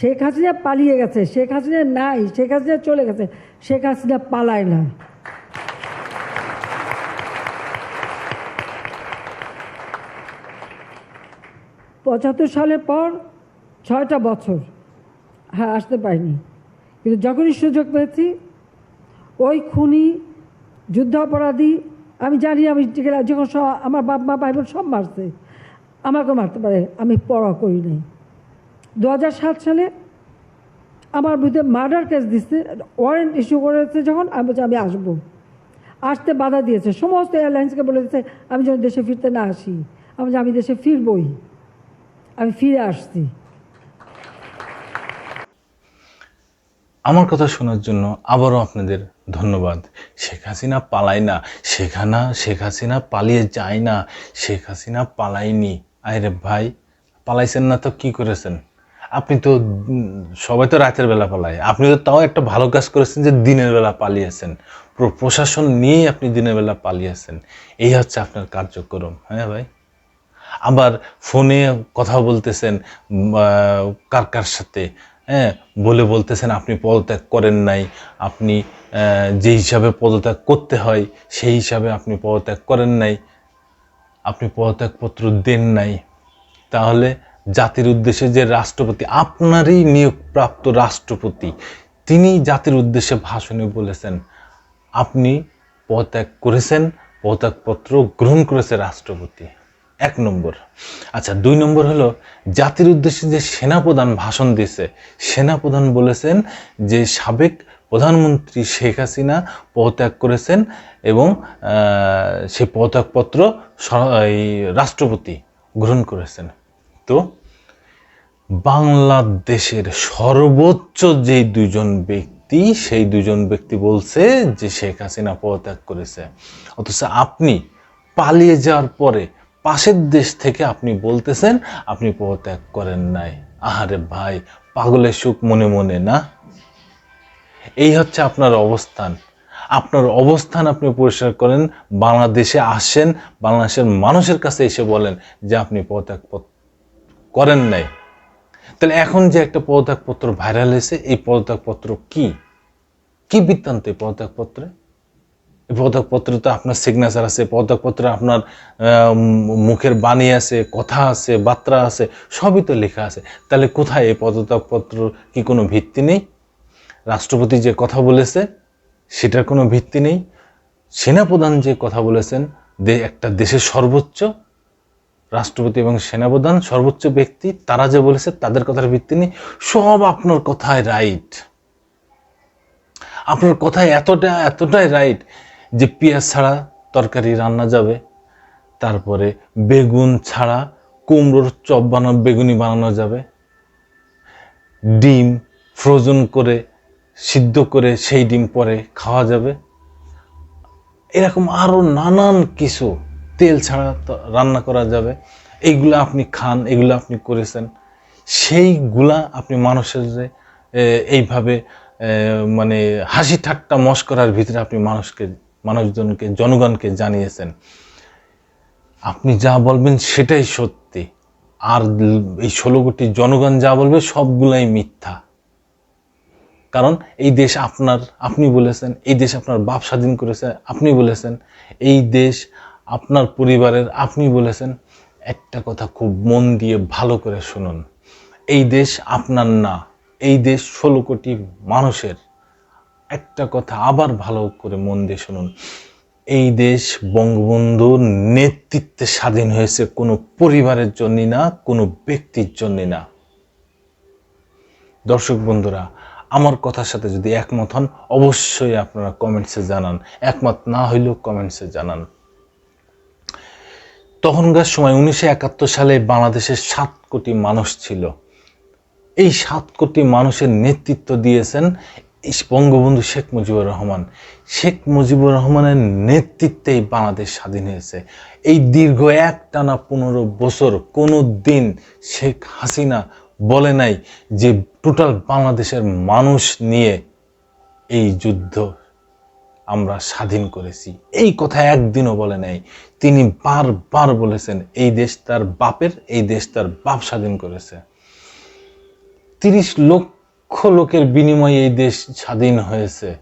শেখ হাসিনা পালিয়ে গেছে, শেখ হাসিনা নাই, শেখ হাসিনা চলে গেছে, শেখ হাসিনা পালায় না। পঁচাত্তর সালের পর ছয়টা বছর হ্যাঁ আসতে পারিনি। কিন্তু যখনই সুযোগ পেয়েছি, ওই খুনি, যুদ্ধাপরাধী, আমি জানি আমি যখন আমার বাপ মা ভাই বোন সব মারছে আমাকে মারতে পারে, আমি পড়া করি নাই। দু সালে আমার বিরুদ্ধে মার্ডার কেস দিচ্ছে ওয়ারেন্ট ইস্যু করেছে যখন, আমি বলছি, আমি আসব। আসতে বাধা দিয়েছে। সমস্ত এয়ারলাইন্সকে বলে দিচ্ছে আমি যেন দেশে ফিরতে না আসি। আমি আমি দেশে ফিরবই। আমি ফিরে আসছি। আমার কথা শোনার জন্য আবারও আপনাদের ধন্যবাদ। শেখ হাসিনা পালায় না শেখানা শেখ হাসিনা পালিয়ে যায় না, শেখ হাসিনা পালায়নি। আরে ভাই, পালাইছেন না তো কি করেছেন? আপনি তো সবাই তো রাতের বেলা পালায়। আপনি তো তাও একটা ভালো কাজ করেছেন যে দিনের বেলা পালিয়েছেন। প্রশাসন নিয়েই আপনি দিনের বেলা পালিয়েছেন। এই হচ্ছে আপনার কার্যক্রম হ্যাঁ ভাই? আবার ফোনে কথা বলতেছেন কার কার সাথে হ্যাঁ? বলে বলতেছেন, আপনি পদত্যাগ করেন নাই। আপনি যে হিসাবে পদত্যাগ করতে হয়, সেই হিসাবে আপনি পদত্যাগ করেন নাই। আপনি পদত্যাগপত্র দেন নাই। তাহলে জাতির উদ্দেশ্যে যে রাষ্ট্রপতি, আপনারই নিয়োগপ্রাপ্ত রাষ্ট্রপতি, তিনি জাতির উদ্দেশ্যে ভাষণে বলেছেন, আপনি পদত্যাগ করেছেন, পদত্যাগপত্র গ্রহণ করেছে রাষ্ট্রপতি। এক নম্বর। আচ্ছা দুই নম্বর হলো, জাতির উদ্দেশ্যে যে সেনাপ্রধান ভাষণ দিয়েছে, সেনাপ্রধান বলেছেন যে সাবেক প্রধানমন্ত্রী শেখ হাসিনা পদত্যাগ করেছেন এবং সেই পদত্যাগপত্র এই রাষ্ট্রপতি গ্রহণ করেছেন। তো বাংলাদেশের সর্বোচ্চ যে দুজন ব্যক্তি, সেই দুজন ব্যক্তি বলছে যে শেখ হাসিনা পদত্যাগ করেছে। অথচ আপনি পালিয়ে যাওয়ার পরে পাশের দেশ থেকে আপনি বলতেছেন, আপনি পদত্যাগ করেন নাই। আহারে ভাই, পাগলের সুখ মনে মনে না? এই হচ্ছে আপনার অবস্থান। আপনার অবস্থান আপনি পরিষ্কার করেন, বাংলাদেশে আসেন, বাংলাদেশের মানুষের কাছে এসে বলেন যে আপনি পদত্যাগ পত- করেন নাই। তাহলে এখন যে একটা পদত্যাগপত্র ভাইরাল হয়েছে, এই পদত্যাগপত্র কি? কি বৃত্তান্ত এই পদত্যাগপত্রে এই পদত্যাগপত্রে তো আপনার সিগনেচার আছে পদত্যাগপত্রে আপনার মুখের বাণী আছে, কথা আছে, বার্তা আছে, সবই তো লেখা আছে। তাহলে কোথায় এই পদত্যাগপত্র কি কোনো ভিত্তি নেই? রাষ্ট্রপতি যে কথা বলেছে, সেটার কোনো ভিত্তি নেই। সেনাপ্রধান যে কথা বলেছেন যে একটা দেশের সর্বোচ্চ রাষ্ট্রপতি এবং সেনাপ্রধান, সর্বোচ্চ ব্যক্তি, তারা যে বলেছে তাদের কথার ভিত্তি নেই সব আপনার কথায় রাইট আপনার কথায় এতটা, এতটাই রাইট যে পেঁয়াজ ছাড়া তরকারি রান্না যাবে। তারপরে বেগুন ছাড়া কুমড়োর চপ বানানো, বেগুনি বানানো যাবে। ডিম ফ্রোজন করে, সিদ্ধ করে সেই ডিম পরে খাওয়া যাবে। এরকম আরও নানান কিছু তেল ছাড়া রান্না করা যাবে। এইগুলো আপনি খান, এগুলো আপনি করেছেন। সেইগুলা আপনি মানুষের যে এইভাবে মানে হাসি ঠাট্টা মস্করার ভিতরে আপনি মানুষকে, মানুষজনকে, জনগণকে জানিয়েছেন। আপনি যা বলবেন সেটাই সত্যি। আর এই ষোলো কোটি জনগণ যা বলবে সবগুলাই মিথ্যা। কারণ এই দেশ আপনার, আপনি বলেছেন, এই দেশ আপনার বাপ স্বাধীন করেছে, আপনি বলেছেন, এই দেশ আপনার পরিবারের আপনি বলেছেন, একটা কথা খুব মন দিয়ে ভালো করে শুনুন। এই দেশ আপনার না, এই দেশ ষোলো কোটি মানুষের। একটা কথা আবার ভালো করে মন দিয়ে শুনুন। এই দেশ বঙ্গবন্ধুর নেতৃত্বে স্বাধীন হয়েছে কোনো পরিবারের জন্য না, কোনো ব্যক্তির জন্য না। দর্শক বন্ধুরা, আমার কথার সাথে যদি একমত হন, অবশ্যই আপনারা কমেন্টসে জানান। একমত না হইলেও কমেন্টসে জানান। তখনকার সময় উনিশশো একাত্তর সালে বাংলাদেশের সাত কোটি মানুষ ছিল। এই সাত কোটি মানুষের নেতৃত্ব দিয়েছেন বঙ্গবন্ধু শেখ মুজিবুর রহমান। শেখ মুজিবুর রহমানের নেতৃত্বেই বাংলাদেশ স্বাধীন হয়েছে। এই দীর্ঘ এক টানা পনেরো বছর কোনো দিন শেখ হাসিনা বলে নাই যে টোটাল বাংলাদেশের মানুষ নিয়ে এই যুদ্ধ আমরা স্বাধীন করেছি। এই কথা একদিনও বলে নাই। তিনি বারবার বলেছেন, এই দেশ তার বাপের, এই দেশ তার বাপ স্বাধীন করেছে। তিরিশ লক্ষ লোকের বিনিময়ে এই দেশ স্বাধীন হয়েছে।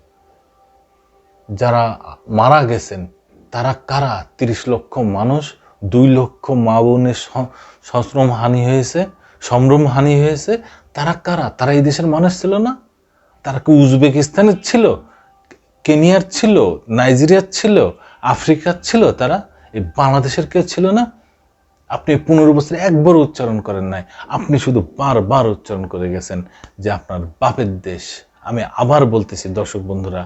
যারা মারা গেছেন, তারা কারা? তিরিশ লক্ষ মানুষ, দুই লক্ষ মা বোনের সশ্রম হানি হয়েছে, সম্ভ্রম হানি হয়েছে। তারা কারা? তারা এই দেশের মানুষ ছিল না? তারা কি উজবেকিস্তানের ছিল? কেনিয়ার ছিল নাইজেরিয়ার ছিল আফ্রিকার ছিল, তারা এই বাংলাদেশের কেউ ছিল না। আপনি পনেরো বছর একবার উচ্চারণ করেন নাই। আপনি শুধু বারবার উচ্চারণ করে গেছেন যে আপনার বাপের দেশ। আমি আবার বলতেছি, দর্শক বন্ধুরা,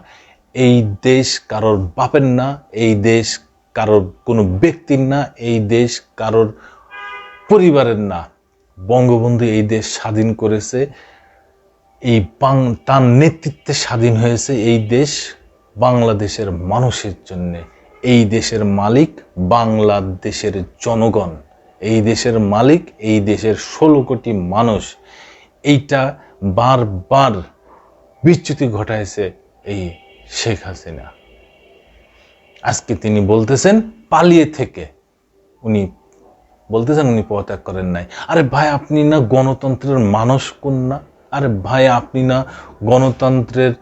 এই দেশ কারোর বাপের না, এই দেশ কারোর কোনো ব্যক্তির না, এই দেশ কারোর পরিবারের না। বঙ্গবন্ধু এই দেশ স্বাধীন করেছে, এই বাং, তার নেতৃত্বে স্বাধীন হয়েছে এই দেশ। বাংলাদেশের মানুষের জন্য। এই দেশের মালিক বাংলাদেশের জনগণ। এই দেশের মালিক, এই দেশের ষোলো কোটি মানুষ। এইটা বারবার বিচ্যুতি ঘটাইছে এই শেখ হাসিনা। আজকে তিনি বলতেছেন, পালিয়ে থেকে। উনি বলতেছেন, উনি পদত্যাগ করেন নাই। আরে ভাই, আপনি না গণতন্ত্রের মানুষ কন্যা আরে ভাই, আপনি না গণতন্ত্রের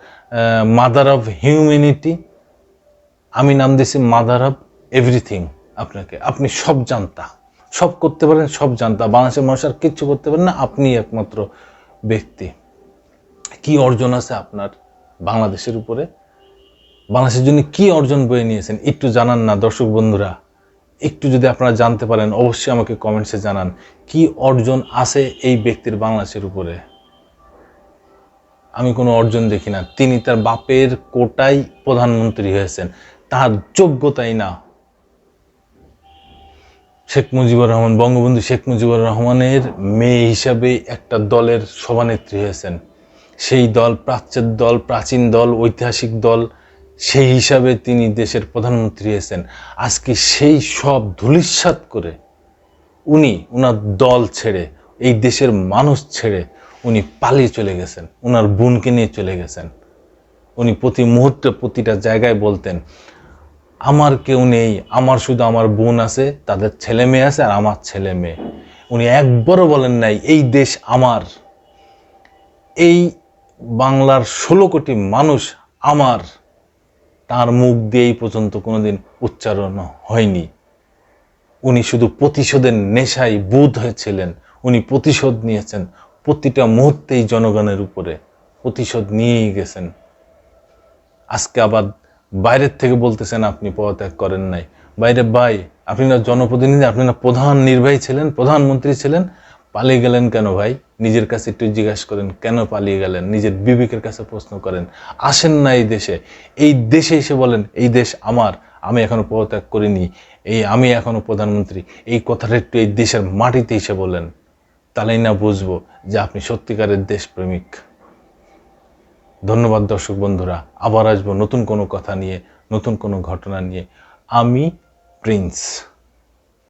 মাদার অফ হিউম্যানিটি আমি নাম দিয়েছি মাদার অফ এভরিথিং আপনাকে। আপনি সব জানতা। সব করতে পারেন, সব জানতা। বাংলাদেশের মানুষ আর কিচ্ছু করতে পারেন না, আপনি একমাত্র ব্যক্তি। কি অর্জন আছে আপনার বাংলাদেশের উপরে? বাংলাদেশের জন্য কি অর্জন বয়ে নিয়েছেন? একটু জানান না, দর্শক বন্ধুরা। একটু যদি আপনারা জানতে পারেন, অবশ্যই আমাকে কমেন্টসে জানান। কি অর্জন আছে এই ব্যক্তির বাংলাদেশের উপরে? আমি কোনো অর্জন দেখি না। তিনি তার বাপের কোটাই প্রধানমন্ত্রী হয়েছেন। তার যোগ্যতাই না। শেখ মুজিবুর রহমান, বঙ্গবন্ধু শেখ মুজিবুর রহমানের মেয়ে হিসাবে একটা দলের সভানেত্রী হয়েছেন। সেই দল, প্রাচ্যের দল, প্রাচীন দল, ঐতিহাসিক দল, সেই হিসাবে তিনি দেশের প্রধানমন্ত্রী হয়েছেন। আজকে সেই সব ধূলিসাৎ করে উনি ওনার দল ছেড়ে, এই দেশের মানুষ ছেড়ে উনি পালিয়ে চলে গেছেন। ওনার বোনকে নিয়ে চলে গেছেন। উনি প্রতি মুহূর্তে প্রতিটা জায়গায় বলতেন, আমার কেউ নেই, আমার শুধু আমার বোন আছে, তাদের ছেলে মেয়ে আছে আর আমার ছেলে মেয়ে। উনি একবারও বলেন নাই, এই দেশ আমার। এই বাংলার ষোলো কোটি মানুষ আমার। তার মুখ দিয়েই পর্যন্ত কোনোদিন উচ্চারণ হয়নি। উনি শুধু প্রতিশোধের নেশায় বুধ হয়েছিলেন। উনি প্রতিশোধ নিয়েছেন। প্রতিটা মুহূর্তেই জনগণের উপরে প্রতিশোধ নিয়েই গেছেন। আজকে আবার বাইরের থেকে বলতেছেন, আপনি পদত্যাগ করেন নাই। বাইরে, ভাই, আপনি না জনপ্রতিনিধি, আপনি না প্রধান নির্বাহী ছিলেন প্রধানমন্ত্রী ছিলেন? পালিয়ে গেলেন কেন ভাই? নিজের কাছে একটু জিজ্ঞাসা করেন, কেন পালিয়ে গেলেন? নিজের বিবেকের কাছে প্রশ্ন করেন। আসেন না এই দেশে। এই দেশে এসে বলেন, এই দেশ আমার, আমি এখনও পদত্যাগ করিনি। এই আমি এখনও প্রধানমন্ত্রী। এই কথাটা একটু এই দেশের মাটিতে এসে বলেন। তাহলেই না বুঝব যে আপনি সত্যিকারের দেশপ্রেমিক। ধন্যবাদ দর্শক বন্ধুরা, আবার আসব নতুন কোনো কথা নিয়ে, নতুন কোনো ঘটনা নিয়ে। আমি প্রিন্স।